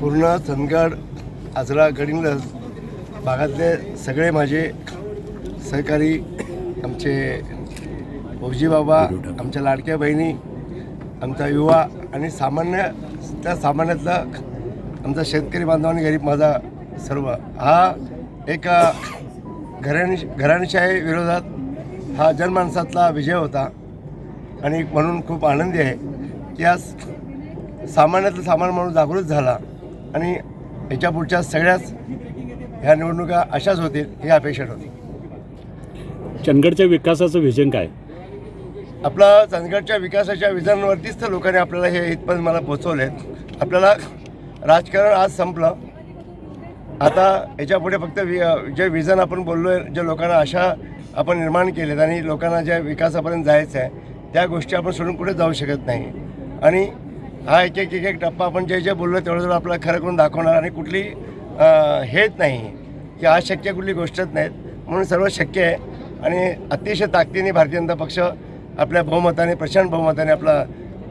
पूर्ण चंदगड आजरा गडिंग्लज भागातले सगळे माझे सहकारी आमचे भाऊजी बाबा आमच्या लाडक्या बहिणी आमचा युवा आणि सामान्य त्या सामान्यातला आमचा शेतकरी बांधव आणि गरीब माझा सर्व. हा एक घराणी घराणीशाही विरोधात हा जनमानसातला विजय होता आणि म्हणून खूप आनंदी आहे. की आज सामान्यातला सामान्य माणूस जागृत झाला. आणि याच्या पुढच्या सगळ्याच ह्या निवडणुका अशाच होतील ही अपेक्षा होती. चंदगडच्या विकासाचं व्हिजन काय? आपला चंदगडच्या विकासाच्या विधानावरतीच तर लोकांनी आपल्याला हे इथपर्यंत मला पोचवले आपल्याला राजकारण आज संपलं. आता याच्यापुढे फक्त वि जे विजन आपण बोललो आहे जे लोकांना आशा आपण निर्माण केलेत आणि लोकांना ज्या विकासापर्यंत जायचं आहे त्या गोष्टी आपण सोडून कुठे जाऊ शकत नाही. आणि हा एक एक एक एक टप्पा आपण जे जे बोललो तेवढं तेवढं आपल्याला खरं करून दाखवणार आणि कुठली हेच नाही की आज शक्य कुठली गोष्टच नाहीत. म्हणून सर्व शक्य आहे. आणि अतिशय ताकदीने भारतीय जनता पक्ष आपल्या बहुमताने प्रचंड बहुमताने आपला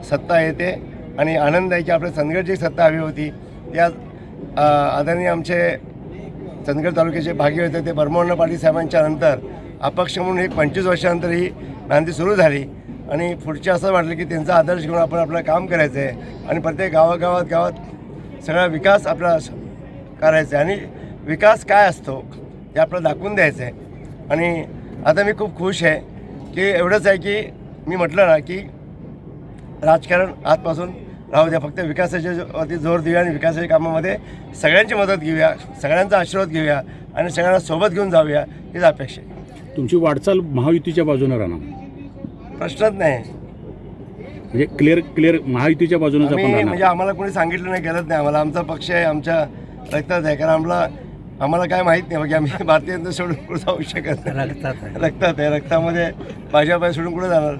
सत्ता येते. आणि आनंद आहे की आपल्या चंदगडची सत्ता हवी होती त्या आदरणीय आमचे चंदगड तालुक्याचे भागी होते ते बर्मवर्ण पाटील साहेबांच्या नंतर अपक्ष म्हणून एक पंचवीस वर्षानंतर ही नांदी सुरू झाली. आणि पुढच्या असं वाटलं की त्यांचा आदर्श घेऊन आपण आपलं काम करायचं आहे आणि प्रत्येक गावागावात गावात सगळा विकास आपला करायचा आहे आणि विकास काय असतो ते आपल्याला दाखवून द्यायचं आहे आणि आता मी खूप खुश आहे की एवढंच आहे की मी म्हटलं ना की राजकारण आजपासून राहू द्या. फक्त विकासाच्या जो- वरती जोर देऊया आणि विकासाच्या कामामध्ये सगळ्यांची मदत घेऊया सगळ्यांचा आशीर्वाद घेऊया आणि सगळ्यांना सोबत घेऊन जाऊया हीच अपेक्षा आहे. तुमची वाटचाल महायुतीच्या बाजूने राहणार. प्रश्नच नाही. म्हणजे क्लिअर क्लिअर महायुतीच्या बाजूनेच आपण आम्ही म्हणजे राहणार आम्हाला कोणी सांगितलं नाही गरज नाही. आम्हाला आमचा पक्ष आहे आमच्या रक्तात आहे. कारण आम्हाला आम्हाला काय माहीत नाही. की आम्ही भारतीय जनता सोडून कुठे जाऊ शकत नाही. रक्तात आहे. रक्तात आहे. रक्तामध्ये भाजप आहे सोडून कुठे जाणार?